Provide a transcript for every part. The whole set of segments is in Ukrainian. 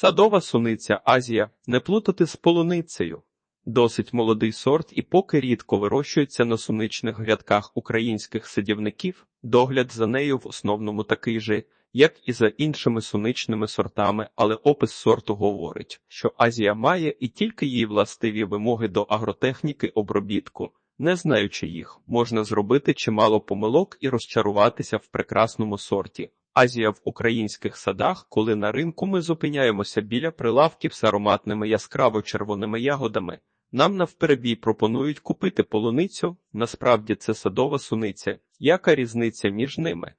Садова суниця Азія не плутати з полуницею. Досить молодий сорт і поки рідко вирощується на суничних грядках українських садівників, догляд за нею в основному такий же, як і за іншими суничними сортами, але опис сорту говорить, що Азія має і тільки її властиві вимоги до агротехніки обробітку. Не знаючи їх, можна зробити чимало помилок і розчаруватися в прекрасному сорті. Азія в українських садах, коли на ринку ми зупиняємося біля прилавків з ароматними яскраво червоними ягодами. Нам навперебій пропонують купити полуницю, насправді це садова суниця. Яка різниця між ними?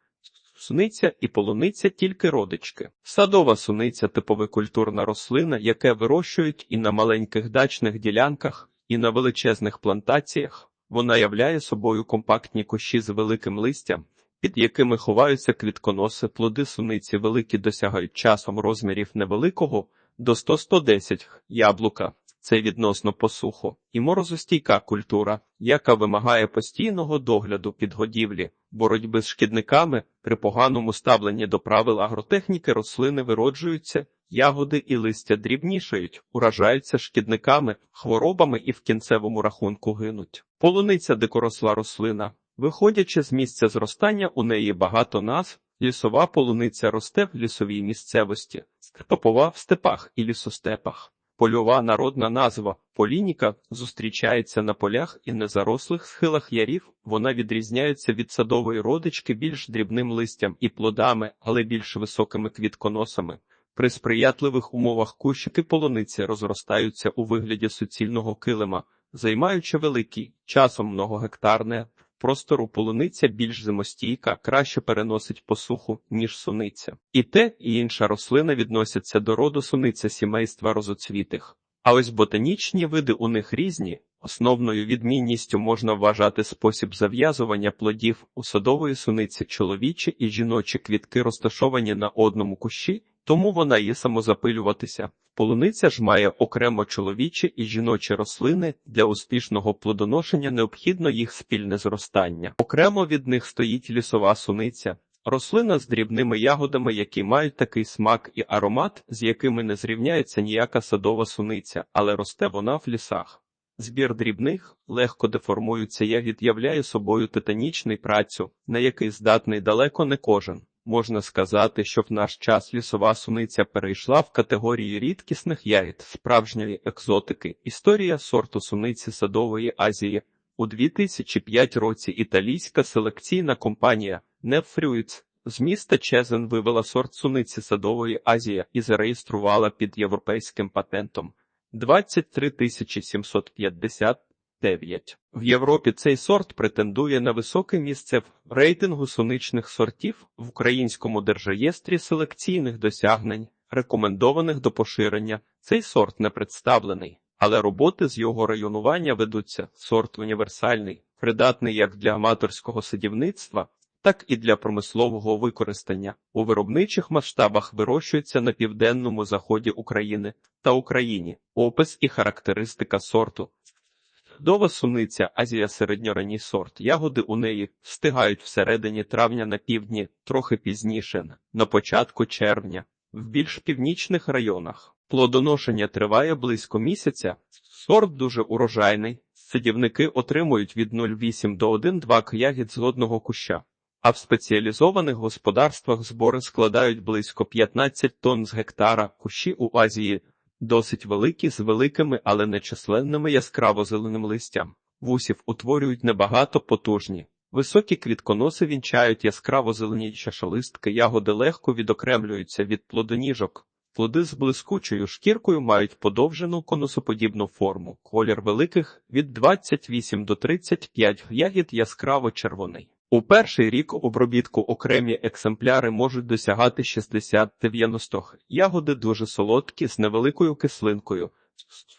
Суниця і полуниця тільки родички. Садова суниця типове культурна рослина, яке вирощують і на маленьких дачних ділянках, і на величезних плантаціях. Вона являє собою компактні кущі з великим листям, під якими ховаються квітконоси, плоди суниці великі досягають часом розмірів невеликого до 100-110 яблука. Це відносно посуху і морозостійка культура, яка вимагає постійного догляду підгодівлі, боротьби з шкідниками, при поганому ставленні до правил агротехніки рослини вироджуються, ягоди і листя дрібнішають, уражаються шкідниками, хворобами і в кінцевому рахунку гинуть. Полуниця дикоросла рослина. Виходячи з місця зростання, у неї багато назв. Лісова полуниця росте в лісовій місцевості, степова в степах і лісостепах. Польова народна назва полініка зустрічається на полях і незарослих схилах ярів. Вона відрізняється від садової родички більш дрібним листям і плодами, але більш високими квітконосами. При сприятливих умовах кущики полуниці розростаються у вигляді суцільного килима, займаючи великий, часом многогектарне простору полуниця більш зимостійка, краще переносить посуху, ніж суниця. І те, і інша рослина відносяться до роду суниця сімейства розоцвітих. А ось ботанічні види у них різні. Основною відмінністю можна вважати спосіб зав'язування плодів у садової суниці чоловічі і жіночі квітки розташовані на одному кущі, тому вона є самозапилюватися. Полуниця ж має окремо чоловічі і жіночі рослини. Для успішного плодоношення необхідно їх спільне зростання. Окремо від них стоїть лісова суниця. Рослина з дрібними ягодами, які мають такий смак і аромат, з якими не зрівняється ніяка садова суниця, але росте вона в лісах. Збір дрібних, легко деформуються ягід являє собою титанічний працю, на який здатний далеко не кожен. Можна сказати, що в наш час лісова суниця перейшла в категорію рідкісних ягід справжньої екзотики. Історія сорту суниці Садової Азії у 2005 році італійська селекційна компанія Nefruits з міста Чезен вивела сорт суниці Садової Азії і зареєструвала під європейським патентом 23 750 9. В Європі цей сорт претендує на високе місце в рейтингу суничних сортів в українському держреєстрі селекційних досягнень, рекомендованих до поширення. Цей сорт не представлений, але роботи з його районування ведуться. Сорт універсальний, придатний як для аматорського садівництва, так і для промислового використання. У виробничих масштабах вирощується на південному заході України та Україні. Опис і характеристика сорту. Дова суниця Азія середньоранній сорт. Ягоди у неї встигають всередині травня на півдні, трохи пізніше, на початку червня, в більш північних районах. Плодоношення триває близько місяця. Сорт дуже урожайний. Садівники отримують від 0,8 до 1,2 к ягід з одного куща. А в спеціалізованих господарствах збори складають близько 15 тонн з гектара. Кущі у Азії досить великі з великими, але нечисленними яскраво зеленим листям. Вусів утворюють небагато потужні. Високі квітконоси вінчають яскраво зелені чашолистки, ягоди легко відокремлюються від плодоніжок. Плоди з блискучою шкіркою мають подовжену конусоподібну форму. Колір великих від 28 до 35 ягід яскраво червоний. У перший рік обробітку окремі екземпляри можуть досягати 60-90. Ягоди дуже солодкі з невеликою кислинкою.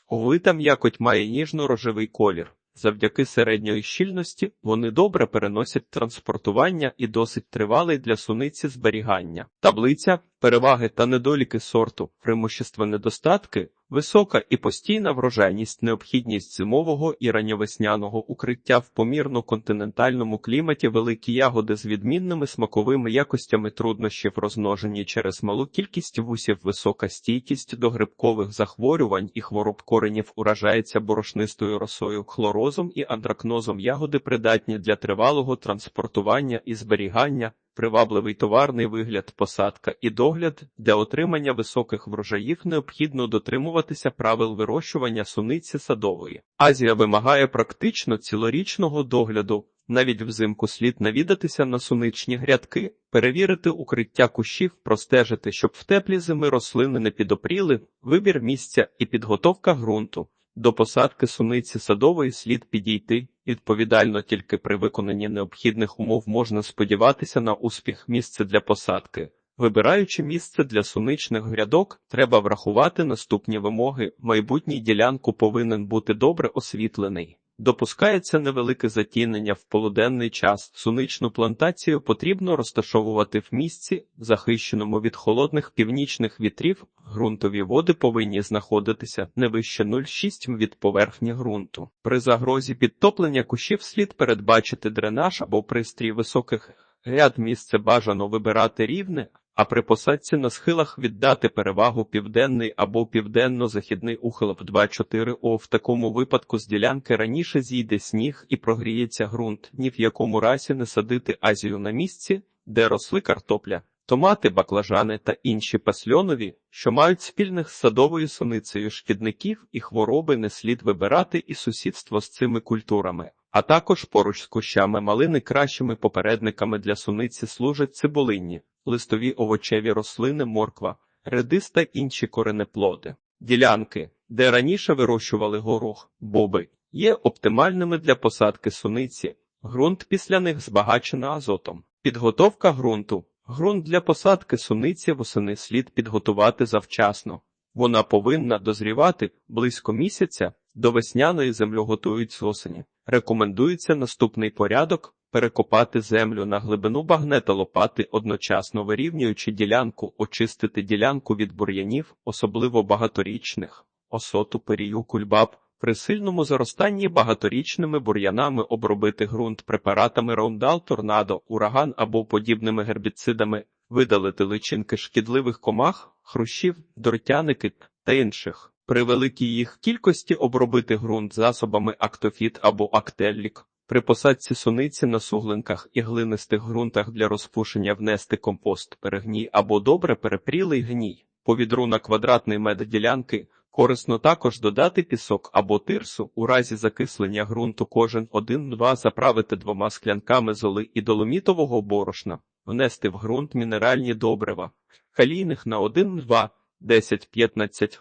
Овита м'якоть має ніжно-рожевий колір. Завдяки середньої щільності вони добре переносять транспортування і досить тривалий для суниці зберігання. Таблиця, переваги та недоліки сорту, преимущества недостатки Висока і постійна врожайність, необхідність зимового і ранньовесняного укриття в помірно-континентальному кліматі, великі ягоди з відмінними смаковими якостями труднощів розмножені через малу кількість вусів, висока стійкість до грибкових захворювань і хвороб коренів уражається борошнистою росою, хлорозом і антракнозом. Ягоди придатні для тривалого транспортування і зберігання. Привабливий товарний вигляд, посадка і догляд для отримання високих врожаїв необхідно дотримуватися правил вирощування суниці садової. Азія вимагає практично цілорічного догляду. Навіть взимку слід навідатися на суничні грядки, перевірити укриття кущів, простежити, щоб в теплі зими рослини не підопріли, вибір місця і підготовка ґрунту. До посадки суниці садової слід підійти. Відповідально тільки при виконанні необхідних умов можна сподіватися на успіх місце для посадки. Вибираючи місце для суничних грядок, треба врахувати наступні вимоги. Майбутній ділянку повинен бути добре освітлений. Допускається невелике затінення в полуденний час. Суничну плантацію потрібно розташовувати в місці, захищеному від холодних північних вітрів. Ґрунтові води повинні знаходитися не вище 0,6 від поверхні ґрунту. При загрозі підтоплення кущів слід передбачити дренаж або пристрій високих ряд місце бажано вибирати рівне, а при посадці на схилах віддати перевагу південний або південно-західний ухил в 2-4 О. В такому випадку з ділянки раніше зійде сніг і прогріється ґрунт, ні в якому разі не садити азію на місці, де росли картопля. Томати, баклажани та інші пасльонові, що мають спільних з садовою суницею шкідників і хвороби не слід вибирати і сусідство з цими культурами, а також поруч з кущами малини кращими попередниками для суниці служать цибулинні, листові овочеві рослини, морква, редис та інші коренеплоди. Ділянки, де раніше вирощували горох, боби, є оптимальними для посадки суниці. Ґрунт після них збагачено азотом. Підготовка ґрунту. Ґрунт для посадки суниці восени слід підготувати завчасно. Вона повинна дозрівати близько місяця, до весняної землю готують з осені. Рекомендується наступний порядок перекопати землю на глибину багнета лопати, одночасно вирівнюючи ділянку, очистити ділянку від бур'янів, особливо багаторічних, осоту, перію, кульбаб, при сильному заростанні багаторічними бур'янами обробити ґрунт препаратами Роундал, торнадо, ураган або подібними гербіцидами, видалити личинки шкідливих комах, хрущів, дортяники та інших. При великій їх кількості обробити ґрунт засобами актофіт або актеллік. При посадці суниці на суглинках і глинистих ґрунтах для розпушення внести компост, перегній або добре перепрілий гній. По відру на квадратний мед ділянки Корисно також додати пісок або тирсу у разі закислення ґрунту кожен 1-2 заправити двома склянками золи і доломітового борошна, внести в ґрунт мінеральні добрива, калійних на 1-2, 10-15,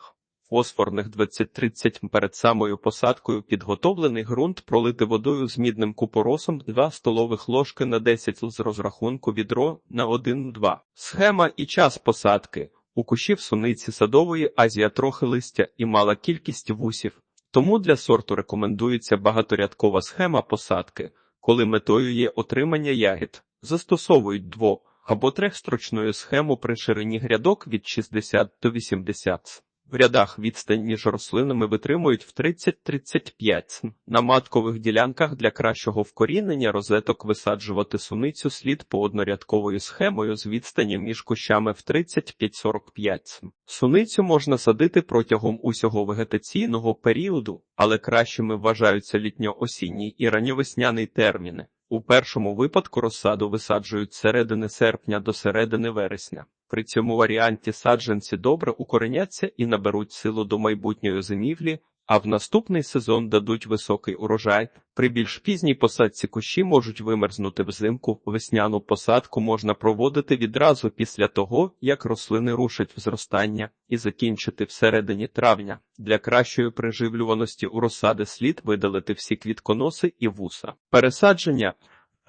фосфорних 20-30 перед самою посадкою підготовлений ґрунт пролити водою з мідним купоросом 2 столових ложки на 10 з розрахунку відро на 1-2. Схема і час посадки. У кущів суниці садової Азія трохи листя і мала кількість вусів, тому для сорту рекомендується багаторядкова схема посадки, коли метою є отримання ягід. Застосовують дво або трехстрочною схему при ширині грядок від 60 до 80 в рядах відстань між рослинами витримують в 30-35 На маткових ділянках для кращого вкорінення розеток висаджувати суницю слід по однорядковою схемою з відстані між кущами в 35-45 Суницю можна садити протягом усього вегетаційного періоду, але кращими вважаються літньо-осінній і ранньовесняний терміни. У першому випадку розсаду висаджують з середини серпня до середини вересня. При цьому варіанті саджанці добре укореняться і наберуть силу до майбутньої зимівлі, а в наступний сезон дадуть високий урожай. При більш пізній посадці кущі можуть вимерзнути взимку. Весняну посадку можна проводити відразу після того, як рослини рушать в зростання, і закінчити всередині травня. Для кращої приживлюваності у розсади слід видалити всі квітконоси і вуса. Пересадження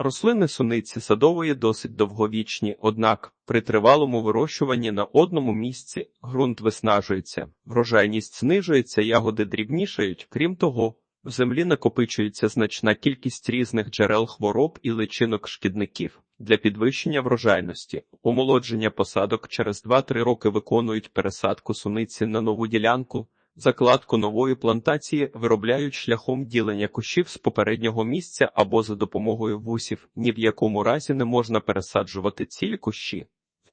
Рослини суниці садової досить довговічні, однак при тривалому вирощуванні на одному місці ґрунт виснажується, врожайність знижується, ягоди дрібнішають. Крім того, в землі накопичується значна кількість різних джерел хвороб і личинок шкідників. Для підвищення врожайності омолодження посадок через 2-3 роки виконують пересадку суниці на нову ділянку. Закладку нової плантації виробляють шляхом ділення кущів з попереднього місця або за допомогою вусів. Ні в якому разі не можна пересаджувати цілі кущі.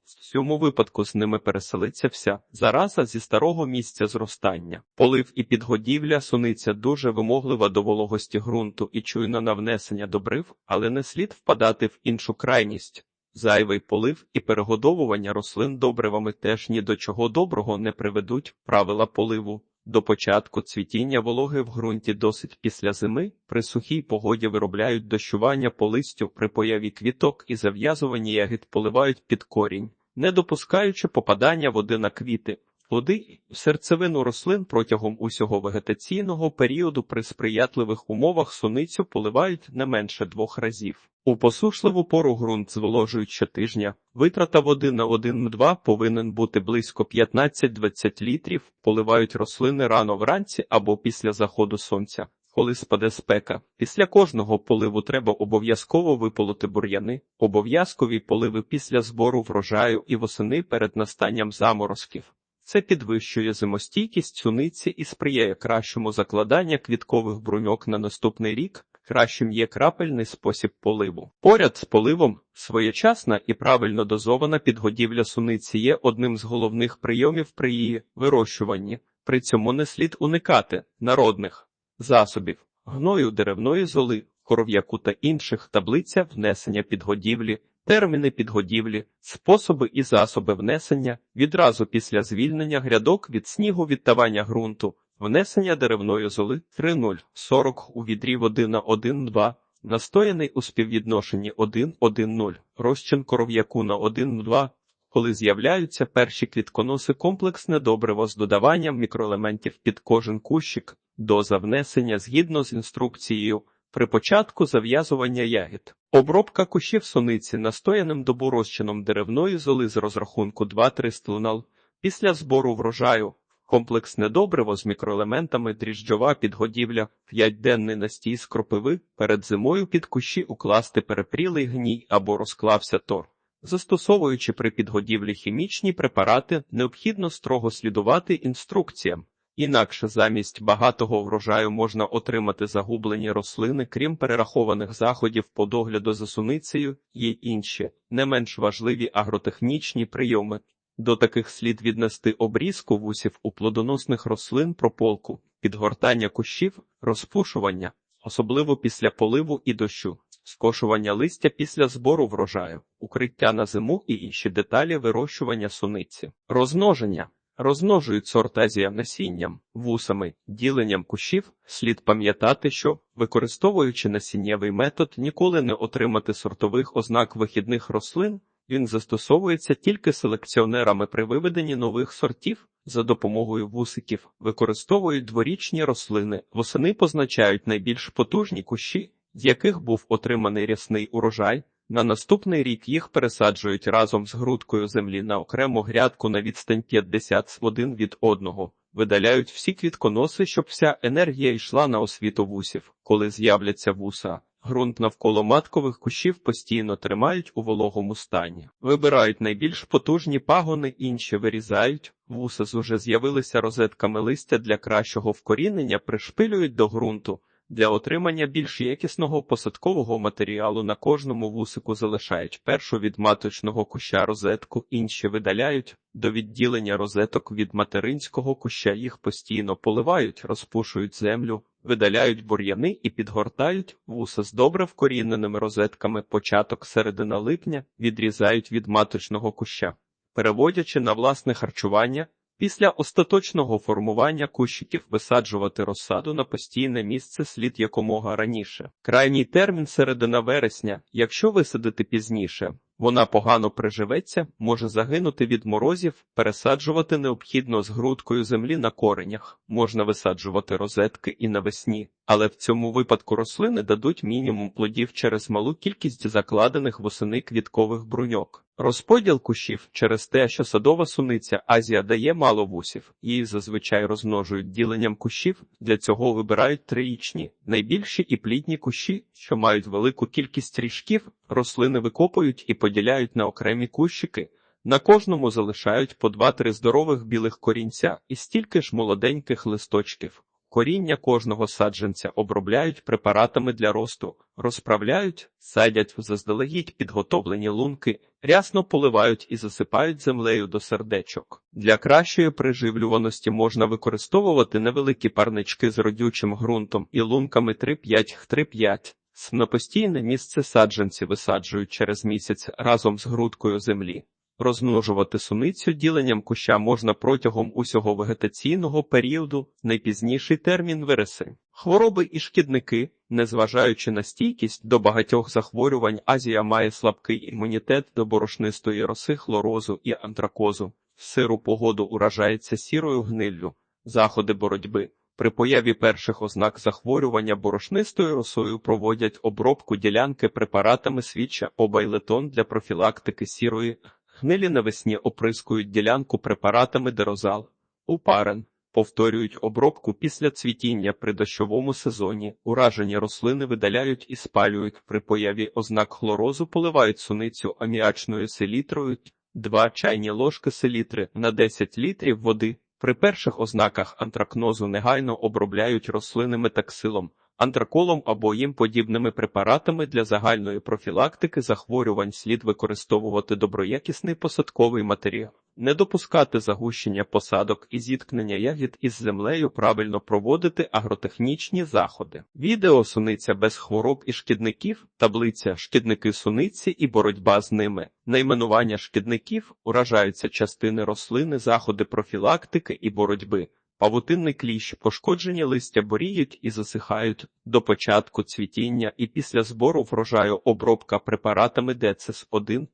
В цьому випадку з ними переселиться вся зараза зі старого місця зростання. Полив і підгодівля суниця дуже вимоглива до вологості ґрунту і чуйна на внесення добрив, але не слід впадати в іншу крайність. Зайвий полив і перегодовування рослин добривами теж ні до чого доброго не приведуть. Правила поливу до початку цвітіння вологи в ґрунті досить після зими. При сухій погоді виробляють дощування по листю при появі квіток і зав'язуванні ягід поливають під корінь, не допускаючи попадання води на квіти. Плоди серцевину рослин протягом усього вегетаційного періоду при сприятливих умовах суницю поливають не менше двох разів. У посушливу пору ґрунт зволожують щотижня. Витрата води на 1-2 повинен бути близько 15-20 літрів. Поливають рослини рано вранці або після заходу сонця. Коли спаде спека, після кожного поливу треба обов'язково виполоти бур'яни, обов'язкові поливи після збору врожаю і восени перед настанням заморозків. Це підвищує зимостійкість суниці і сприяє кращому закладанню квіткових бруньок на наступний рік. Кращим є крапельний спосіб поливу. Поряд з поливом своєчасна і правильно дозована підгодівля суниці є одним з головних прийомів при її вирощуванні. При цьому не слід уникати народних засобів, гною деревної золи, коров'яку та інших таблиця внесення підгодівлі, терміни підгодівлі, способи і засоби внесення відразу після звільнення грядок від снігу відтавання ґрунту, внесення деревної золи 3,0, 40 у відрі води на 1,2, настояний у співвідношенні 1,1,0, розчин коров'яку на 1,2, коли з'являються перші квітконоси комплексне добриво з додаванням мікроелементів під кожен кущик, доза внесення згідно з інструкцією при початку зав'язування ягід. Обробка кущів суниці настояним добу розчином деревної золи з розрахунку 2-3 стунал після збору врожаю. Комплексне добриво з мікроелементами дріжджова підгодівля, п'ятиденний настій з кропиви, перед зимою під кущі укласти перепрілий гній або розклався тор. Застосовуючи при підгодівлі хімічні препарати, необхідно строго слідувати інструкціям. Інакше замість багатого врожаю можна отримати загублені рослини, крім перерахованих заходів по догляду за суницею, є інші, не менш важливі агротехнічні прийоми. До таких слід віднести обрізку вусів у плодоносних рослин прополку, підгортання кущів, розпушування, особливо після поливу і дощу, скошування листя після збору врожаю, укриття на зиму і інші деталі вирощування суниці, розмноження. Розмножують сортазія насінням, вусами, діленням кущів, слід пам'ятати, що, використовуючи насіннєвий метод, ніколи не отримати сортових ознак вихідних рослин, він застосовується тільки селекціонерами при виведенні нових сортів. За допомогою вусиків використовують дворічні рослини, восени позначають найбільш потужні кущі, з яких був отриманий рясний урожай. На наступний рік їх пересаджують разом з грудкою землі на окрему грядку на відстань 50 один від одного, видаляють всі квітконоси, щоб вся енергія йшла на освіту вусів. Коли з'являться вуса, ґрунт навколо маткових кущів постійно тримають у вологому стані. Вибирають найбільш потужні пагони, інші вирізають. Вуса з уже з'явилися розетками листя для кращого вкорінення, пришпилюють до ґрунту. Для отримання більш якісного посадкового матеріалу на кожному вусику залишають першу від маточного куща розетку, інші видаляють. До відділення розеток від материнського куща їх постійно поливають, розпушують землю, видаляють бур'яни і підгортають вуса з добре вкоріненими розетками початок середина липня, відрізають від маточного куща, переводячи на власне харчування. Після остаточного формування кущиків висаджувати розсаду на постійне місце слід якомога раніше. Крайній термін середина вересня, якщо висадити пізніше, вона погано приживеться, може загинути від морозів, пересаджувати необхідно з грудкою землі на коренях, можна висаджувати розетки і навесні, але в цьому випадку рослини дадуть мінімум плодів через малу кількість закладених восени квіткових бруньок. Розподіл кущів через те, що садова суниця Азія дає мало вусів, її зазвичай розмножують діленням кущів, для цього вибирають трирічні, найбільші і плідні кущі, що мають велику кількість ріжків, рослини викопують і поділяють на окремі кущики, На кожному залишають по два-три здорових білих корінця і стільки ж молоденьких листочків. Коріння кожного саджанця обробляють препаратами для росту, розправляють, садять в заздалегідь підготовлені лунки, рясно поливають і засипають землею до сердечок. Для кращої приживлюваності можна використовувати невеликі парнички з родючим ґрунтом і лунками 3-5-3-5. На постійне місце саджанці висаджують через місяць разом з грудкою землі. Розмножувати суницю діленням куща можна протягом усього вегетаційного періоду, найпізніший термін вересень. Хвороби і шкідники, незважаючи на стійкість до багатьох захворювань, Азія має слабкий імунітет до борошнистої роси, хлорозу і антракозу. Сиру погоду уражається сірою гниллю. Заходи боротьби. При появі перших ознак захворювання борошнистою росою проводять обробку ділянки препаратами свіча обайлетон для профілактики сірої Гнилі навесні оприскують ділянку препаратами дерозал. Упарен. Повторюють обробку після цвітіння при дощовому сезоні. Уражені рослини видаляють і спалюють. При появі ознак хлорозу поливають суницю аміачною селітрою 2 чайні ложки селітри на 10 літрів води. При перших ознаках антракнозу негайно обробляють рослини метаксилом, антраколом або їм подібними препаратами для загальної профілактики захворювань слід використовувати доброякісний посадковий матеріал, не допускати загущення посадок і зіткнення ягід із землею, правильно проводити агротехнічні заходи. Відео суниця без хвороб і шкідників, таблиця шкідники суниці і боротьба з ними. Найменування шкідників уражаються частини рослини, заходи профілактики і боротьби. Павутинний кліщ, пошкоджені листя боріють і засихають до початку цвітіння і після збору врожаю обробка препаратами децес 1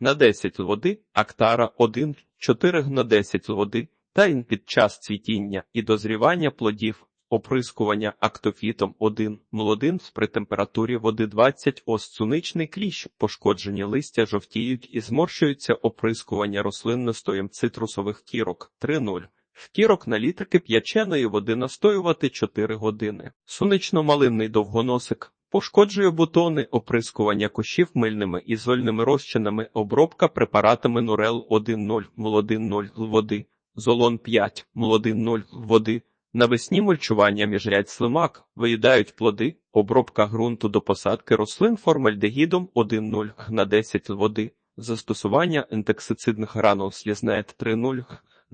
на 10 води, актара 1, 4 на 10 води, та під час цвітіння і дозрівання плодів, оприскування актофітом 1, молодин при температурі води 20 ос цуничний кліщ, пошкоджені листя жовтіють і зморщуються оприскування рослин настоєм цитрусових кірок 3-0. В кірок на літр кип'яченої води настоювати 4 години. Сонечно-малинний довгоносик. Пошкоджує бутони, оприскування кущів мильними і зольними розчинами, обробка препаратами Нурел 1.0, молодин 0 води, золон 5, молодин 0 води. Навесні мульчування міжрядь слимак, виїдають плоди, обробка ґрунту до посадки рослин формальдегідом 1.0 на 10 води, застосування інтексицидних гранул слізнет 3.0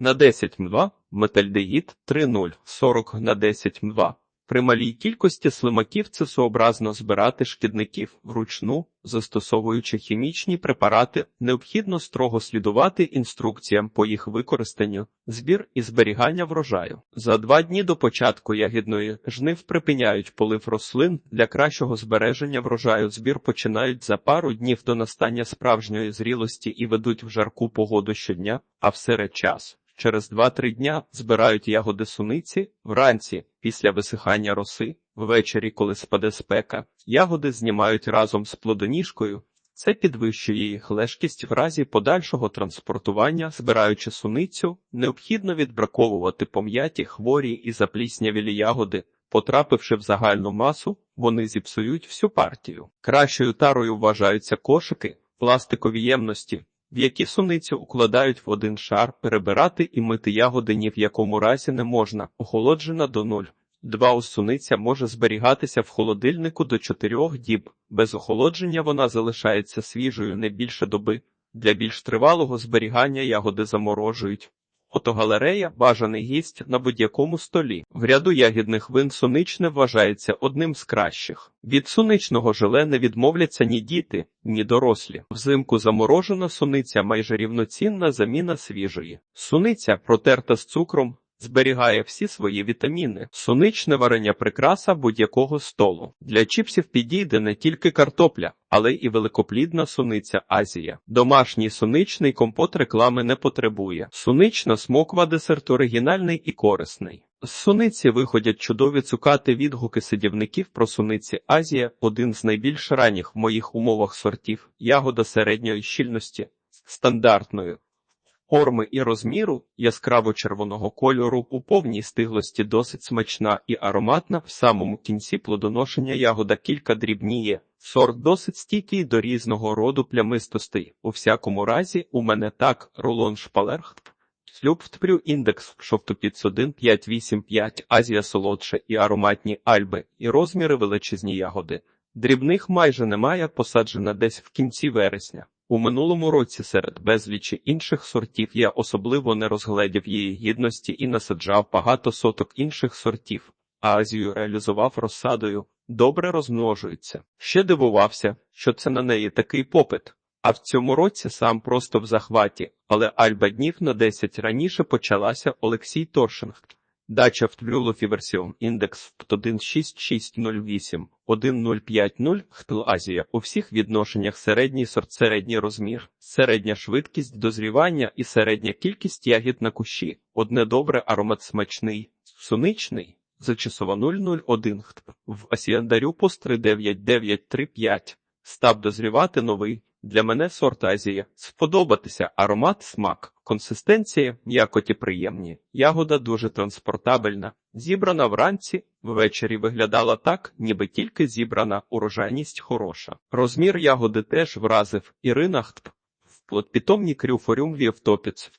на 10 м2, метальдеїд 3,0, 40 на 10 м2. При малій кількості слимаків цесообразно збирати шкідників вручну, застосовуючи хімічні препарати, необхідно строго слідувати інструкціям по їх використанню, збір і зберігання врожаю. За два дні до початку ягідної жнив припиняють полив рослин для кращого збереження врожаю. Збір починають за пару днів до настання справжньої зрілості і ведуть в жарку погоду щодня, а в серед час. Через 2-3 дня збирають ягоди суниці, вранці, після висихання роси, ввечері, коли спаде спека, ягоди знімають разом з плодоніжкою. Це підвищує їх лежкість в разі подальшого транспортування, збираючи суницю, необхідно відбраковувати пом'яті, хворі і запліснявілі ягоди. Потрапивши в загальну масу, вони зіпсують всю партію. Кращою тарою вважаються кошики, пластикові ємності, в які суницю укладають в один шар, перебирати і мити ягоди ні в якому разі не можна, охолоджена до нуль. Два суниця може зберігатися в холодильнику до чотирьох діб. Без охолодження вона залишається свіжою не більше доби. Для більш тривалого зберігання ягоди заморожують. Фотогалерея бажаний гість на будь-якому столі. В ряду ягідних вин суничне вважається одним з кращих. Від суничного желе не відмовляться ні діти, ні дорослі. Взимку заморожена суниця майже рівноцінна заміна свіжої. Суниця, протерта з цукром, зберігає всі свої вітаміни. Суничне варення прикраса будь-якого столу. Для чіпсів підійде не тільки картопля, але і великоплідна суниця Азія. Домашній суничний компот реклами не потребує. Сунична смоква десерт оригінальний і корисний. З суниці виходять чудові цукати відгуки сидівників про суниці Азія, один з найбільш ранніх в моїх умовах сортів, ягода середньої щільності, стандартною. Форми і розміру, яскраво червоного кольору, у повній стиглості досить смачна і ароматна. В самому кінці плодоношення ягода кілька дрібніє. Сорт досить стійкий до різного роду плямистостей. У всякому разі, у мене так, рулон шпалерх. Слюбтпрю індекс шовтопіц 1585, Азія солодше і ароматні альби, і розміри величезні ягоди. Дрібних майже немає, посаджена десь в кінці вересня. У минулому році серед безлічі інших сортів я особливо не розгледів її гідності і насаджав багато соток інших сортів, а Азію реалізував розсадою, добре розмножується. Ще дивувався, що це на неї такий попит. А в цьому році сам просто в захваті, але Альба днів на 10 раніше почалася Олексій Торшинг. Дача в Тврюлофі версіон індекс 16608 1050 Хтл Азія у всіх відношеннях середній сорт, середній розмір, середня швидкість дозрівання і середня кількість ягід на кущі. Одне добре аромат смачний, суничний. Зачасова 001 хт. В Асіандарю пост 39935. Став дозрівати новий. Для мене сорт Азія. Сподобатися аромат, смак, консистенція, м'якоті приємні. Ягода дуже транспортабельна. Зібрана вранці, ввечері виглядала так, ніби тільки зібрана, урожайність хороша. Розмір ягоди теж вразив. Ірина Хтп. Вплот питомні крюфорюм вівтопіц.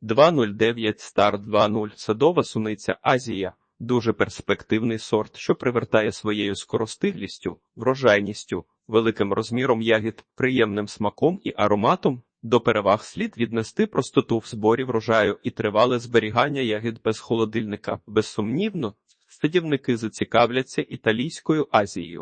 209 стар 20 садова суниця Азія. Дуже перспективний сорт, що привертає своєю скоростиглістю, врожайністю, великим розміром ягід, приємним смаком і ароматом. До переваг слід віднести простоту в зборі врожаю і тривале зберігання ягід без холодильника. Безсумнівно, садівники зацікавляться італійською Азією.